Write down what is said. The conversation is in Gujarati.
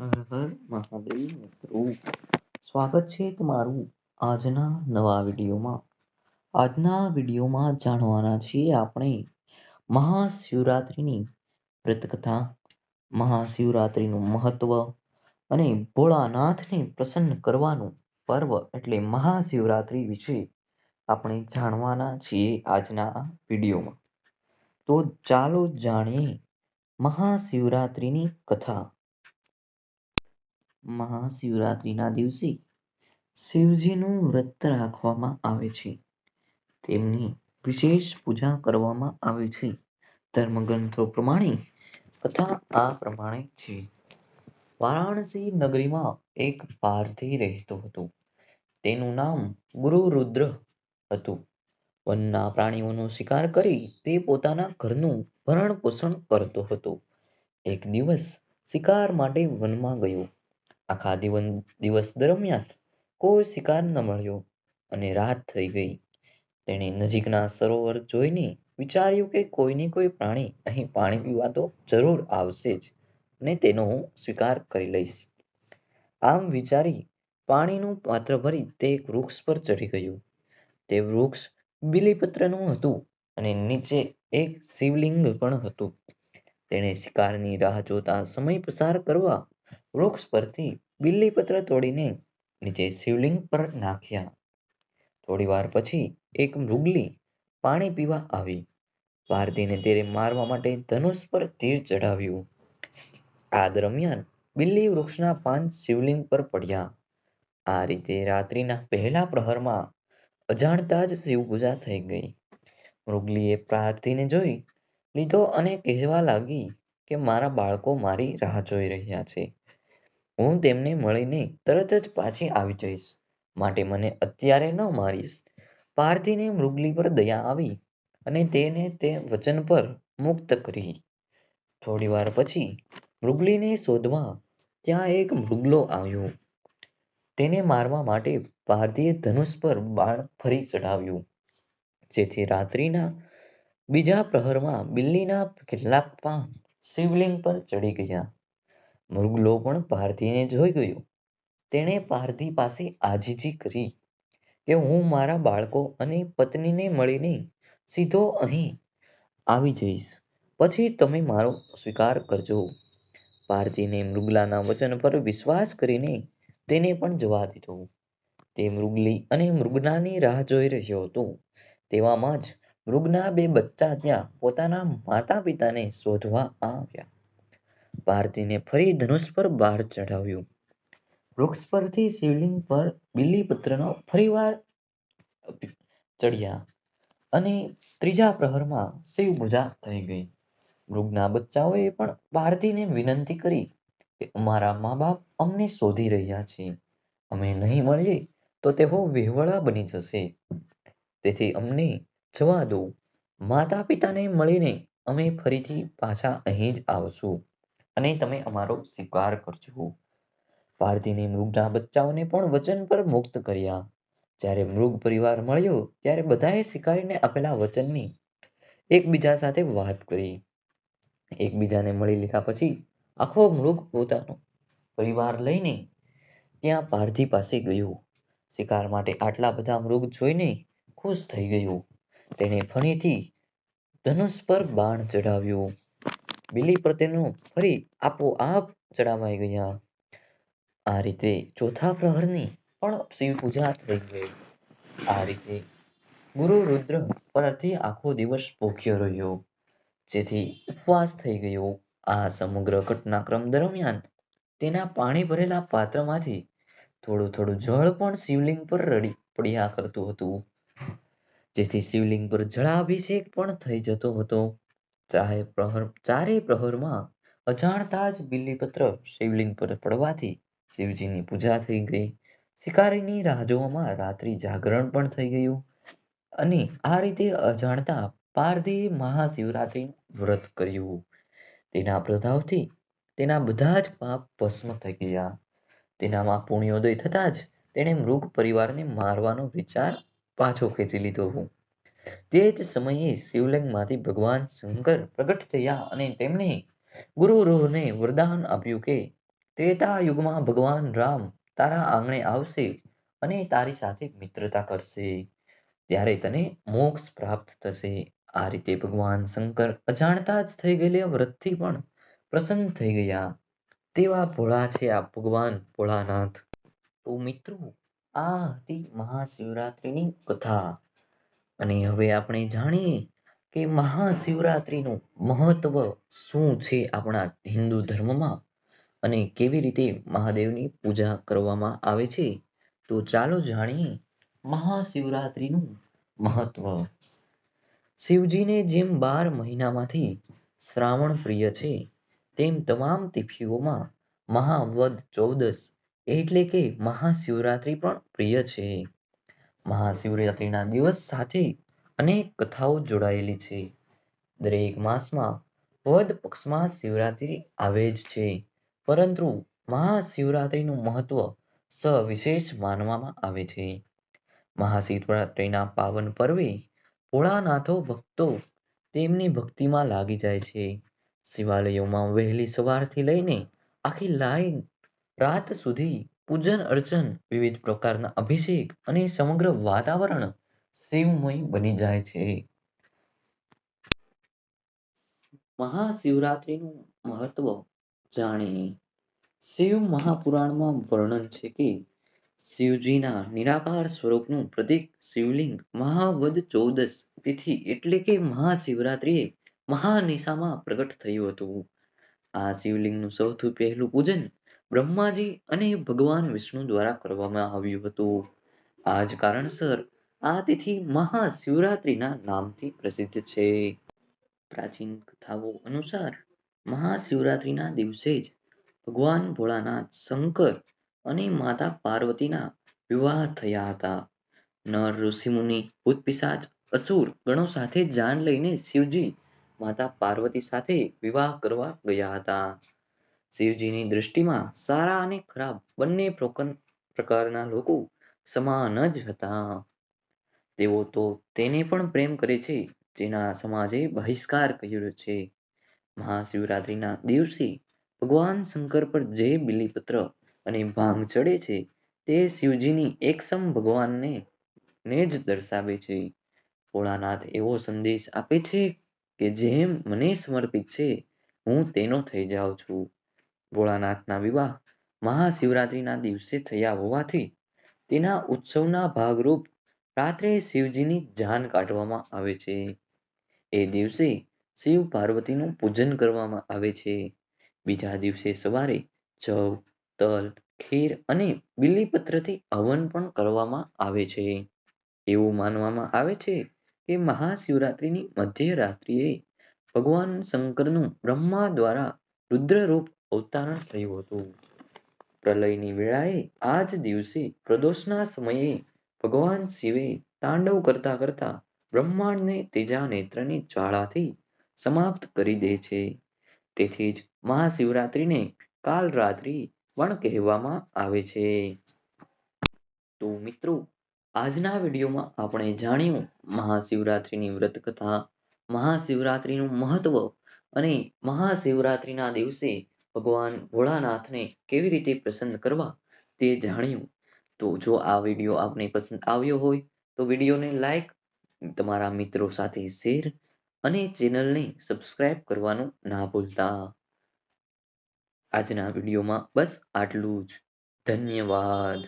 હર હર મહાદેવ મિત્રો સ્વાગત છે તમારું આજના નવા વિડીયોમાં. આજના વિડીયોમાં જાણવાના છીએ આપણે મહાશિવરાત્રિની વ્રતકથા મહાશિવરાત્રિનું મહત્વ અને ભોળાનાથને પ્રસન્ન કરવાનું પર્વ એટલે મહાશિવરાત્રિ વિશે આપણે જાણવાના છીએ આજના વિડીયોમાં. તો ચાલો જાણીએ મહાશિવરાત્રિની કથા. મહાશિવરાત્રિના દિવસે શિવજીનું વ્રત રાખવામાં આવે છે. તેમની વિશેષ પૂજા કરવામાં આવે છે. ધર્મગ્રંથો પ્રમાણે કથા આ પ્રમાણે છે. વારાણસી નગરીમાં એક પારધી રહેતો હતો. તેનું નામ ગુરુ રુદ્ર હતું. વનના પ્રાણીઓનો શિકાર કરી તે પોતાના ઘરનું ભરણ પોષણ કરતો હતો. એક દિવસ શિકાર માટે વનમાં ગયો. આખા દિવસ દરમિયાન કોઈ શિકાર ન મળ્યો અને રાત થઈ ગઈ. તેણે નજીકના સરોવર જોઈને વિચાર્યું કે કોઈને કોઈ પ્રાણી અહીં પાણી પીવા તો જરૂર આવશે જ, ને તેનો હું સ્વીકાર કરી લઈશ. આમ વિચારી પાણીનું પાત્ર ભરી તે એક વૃક્ષ પર ચઢી ગયું. તે વૃક્ષ બિલીપત્રનું હતું અને નીચે એક શિવલિંગ પણ હતું. તેણે શિકારની રાહ જોતા સમય પસાર કરવા વૃક્ષ પરથી બિલ્લીપત્ર તોડીને નીચે શિવલિંગ પર નાખ્યા. થોડી વાર પછી એક મૃગલી પાણી પીવા આવી. પાર્થિને તેને મારવા માટે ધનુષ પર તીર ચઢાવ્યું. આ દરમિયાન બિલ્લી વૃક્ષના પાન શિવલિંગ પર પડ્યા. આ રીતે રાત્રિના પહેલા પ્રહરમાં અજાણતા જ શિવ પૂજા થઈ ગઈ. મૃગલીએ પ્રાર્થીને જોઈ લીધો અને કહેવા લાગી કે મારા બાળકો મારી રાહ જોઈ રહ્યા છે. હું તેમને મળીને તરત જ પાછી આવી જઈશ. માટે મને અત્યારે ન મારીશ. પાર્થીને મૃગલી પર દયા આવી અને તેને તે વચન પર મુક્ત કરી. થોડી વાર પછી મૃગલીને શોધવા ત્યાં એક મૃગલો આવ્યો. તેને મારવા માટે પારધીએ ધનુષ પર બાણ ફરી ચડાવ્યું જેથી રાત્રિના બીજા પ્રહરમાં બિલ્લીના કેટલાક પાન શિવલિંગ પર ચડી ગયા. મૃગલો પણ પારધીને જોઈ ગયો. તેણે પારધી પાસે આજીજી કરી કે હું મારા બાળકો અને પત્નીને મળીને સીધો અહીં આવી જઈશ. પછી તમે મારો સ્વીકાર કરજો. પારધીને મૃગલાના વચન પર વિશ્વાસ કરીને તેને પણ જવા દીધો. તે મૃગલી અને મૃગનાની રાહ જોઈ રહ્યો હતો. તેવામાં જ મૃગના બે બચ્ચા ત્યાં પોતાના માતા પિતાને શોધવા આવ્યા. પાર્થીને ફરી ધનુષ પર બહાર ચઢાવ્યું. વૃક્ષ પરથી શિવલિંગ પર બિલીપત્રનો ફરીવાર ચડ્યા અને ત્રીજા પ્રહરમાં શિવ પૂજા થઈ ગઈ. મૃગના બચ્ચાઓએ પણ પાર્થિને વિનંતી કરી કે અમારા મા બાપ અમને શોધી રહ્યા છે. અમે નહીં મળીએ તો તેઓ વિહવળા બની જશે. તેથી અમને જવા દો. માતા પિતાને મળીને અમે ફરીથી પાછા અહીં જ આવશું. અને તમે અમારો સ્વીકાર કરજો. પારધીને મૃગના બચ્ચાઓને પણ વચન પર મુક્ત કર્યા. જ્યારે મૃગ પરિવાર મળ્યો, ત્યારે બધાએ શિકારીને આપેલા વચનની એકબીજા સાથે વાત કરી. એકબીજાને મળી લીધા પછી આખો મૃગ પોતાનો પરિવાર લઈને ત્યાં પારધી પાસે ગયો. શિકાર માટે આટલા બધા મૃગ જોઈને ખુશ થઈ ગયો. તેણે ફણીથી ધનુષ પર બાણ ચઢાવ્યું. બિલી પ્રત્યેનું ફરી આપોઆપ ચડાવાઈ ગયા. આ રીતે ચોથા પ્રહરની પણ શિવ પૂજા થઈ ગઈ. આ રીતે ગુરુ રુદ્ર પરથી આખો દિવસ ભૂખ્યો રહ્યો. જેથી ઉપવાસ થઈ ગયો. આ સમગ્ર ઘટનાક્રમ દરમિયાન તેના પાણી ભરેલા પાત્રમાંથી થોડું થોડું જળ પણ શિવલિંગ પર રડી પડ્યા કરતું હતું. જેથી શિવલિંગ પર જળાભિષેક પણ થઈ જતો હતો. ચાહે પ્રહર ચારે પ્રહરમાં અજાણતા જ બિલીપત્ર શિવલિંગ પર પડવાથી શિવજીની પૂજા થઈ ગઈ. શિકારીની રાહ જોવામાં રાત્રિ જાગરણ પણ થઈ ગયું અને આ રીતે અજાણતા પારધીએ મહાશિવરાત્રી વ્રત કર્યું. તેના પ્રભાવથી તેના બધા જ પાપ ભસ્મ થઈ ગયા. તેનામાં પુણ્યોદય થતા જ તેણે મૃગ પરિવારને મારવાનો વિચાર પાછો ખેંચી લીધો. તે જ સમયે શિવલિંગમાંથી ભગવાન શંકર પ્રગટ થયા અને તેમણે ગુરુ રૂહને વરદાન આપ્યું કે ત્રેતા યુગમાં ભગવાન રામ તારા આંગણે આવશે અને તારી સાથે મિત્રતા કરશે. ત્યારે તને મોક્ષ પ્રાપ્ત થશે. આ રીતે ભગવાન શંકર અજાણતા જ થઈ ગયેલા વ્રતથી પણ પ્રસન્ન થઈ ગયા. તેવા ભોળા છે આ ભગવાન ભોળાનાથ. તો મિત્રો, આ હતી મહાશિવરાત્રિની કથા. અને હવે આપણે જાણીએ કે મહાશિવરાત્રિનું મહત્વ શું છે આપણા હિન્દુ ધર્મમાં અને કેવી રીતે મહાદેવની પૂજા કરવામાં આવે છે? તો ચાલો જાણીએ મહાશિવરાત્રિનું મહત્વ. શિવજીને જેમ બાર મહિનામાંથી શ્રાવણ પ્રિય છે, તેમ તમામ તિથિઓમાં મહાવદ ચૌદસ એટલે કે મહાશિવરાત્રિ પણ પ્રિય છે. મહાશિવરાત્રિના દિવસ સાથે અનેક કથાઓ જોડાયેલી છે. દરેક માસમાં વદ પક્ષમાં શિવરાત્રિ આવે જ છે. પરંતુ મહાશિવરાત્રિનું મહત્વ સવિશેષ માનવામાં આવે છે. મહાશિવરાત્રિના પાવન પર્વે ભોળાનાથો ભક્તો તેમની ભક્તિમાં લાગી જાય છે. શિવાલયોમાં વહેલી સવારથી લઈને આખી લાઈન રાત સુધી પૂજન અર્ચન વિવિધ પ્રકારના અભિષેક અને સમગ્ર વાતાવરણ શિવમય બની જાય છે. મહાશિવરાત્રિનું મહત્વ જાણીએ શિવ મહાપુરાણમાં વર્ણન છે કે શિવજીના નિરાકાર સ્વરૂપનું પ્રતીક શિવલિંગ મહાવદ ચૌદસ તિથિ એટલે કે મહાશિવરાત્રિએ મહાનિશામાં પ્રગટ થયું હતું. આ શિવલિંગનું સૌથી પહેલું પૂજન બ્રહ્માજી અને ભગવાન વિષ્ણુ દ્વારા કરવામાં આવ્યું હતું. આ જ કારણસર આ તિથિ મહાશિવરાત્રિના નામથી પ્રસિદ્ધ છે. પ્રાચીન કથાઓ અનુસાર મહાશિવરાત્રિના દિવસે જ ભગવાન ભોળાનાથ, શંકર અને માતા પાર્વતીના વિવાહ થયા હતા. નર ઋષિમુનિ ભૂત પિશાચ, અસુર ગણો સાથે જાન લઈને શિવજી માતા પાર્વતી સાથે વિવાહ કરવા ગયા હતા. શિવજીની દ્રષ્ટિમાં સારા અને ખરાબ બંને પ્રકારના લોકો સમાન જ હતા. તેઓ તો તેને પણ પ્રેમ કરે છે, જેના સમાજે બહિષ્કાર કર્યો છે. મહાશિવરાત્રિના દિવસે ભગવાન શંકર પર જે બિલીપત્ર અને ભાંગ ચડે છે, તે શિવજીની એકસમ ભગવાનને, ને જ દર્શાવે છે. ભોળાનાથ એવો સંદેશ આપે છે કે જેમ મને સમર્પિત છે, હું તેનો થઈ જાઉં છું. ભોળાનાથના વિવાહ મહાશિવરાત્રિના દિવસે થયા હોવાથી તેના ઉત્સવના ભાગરૂપ રાત્રે શિવજીની જાન કાઢવામાં આવે છે. એ દિવસે શિવ પાર્વતીનું પૂજન કરવામાં આવે છે. બીજા દિવસે સવારે જવ, તલ, ખીર અને બિલીપત્રથી હવન પણ કરવામાં આવે છે. એવું માનવામાં આવે છે કે મહાશિવરાત્રિની મધ્યરાત્રિએ ભગવાન શંકરનું બ્રહ્મા દ્વારા રુદ્રરૂપ અવતારણ થયું હતું. પ્રલયની વેળાએ આ જ દિવસે પ્રદોષના સમયે ભગવાન શિવે તાંડવ કરતા કરતા બ્રહ્માંડને તેજા નેત્રની જ્વાળાથી સમાપ્ત કરી દે છે. તેથી જ મહાશિવરાત્રિને કાલરાત્રિ પણ કહેવામાં આવે છે. તો મિત્રો, આજના વિડીયોમાં આપણે જાણ્યું મહાશિવરાત્રિની વ્રત કથા મહાશિવરાત્રિનું મહત્વ અને મહાશિવરાત્રિના દિવસે ભગવાન ભોળાનાથને કેવી રીતે પ્રસન્ન કરવા તે જાણ્યું. તો જો આ વીડિયો આપને પસંદ આવ્યો હોય, તો વિડીયોને લાઈક, તમારા મિત્રો સાથે શેર અને ચેનલને સબસ્ક્રાઇબ કરવાનું ના ભૂલતા. આજના વિડીયોમાં બસ આટલું જ. ધન્યવાદ.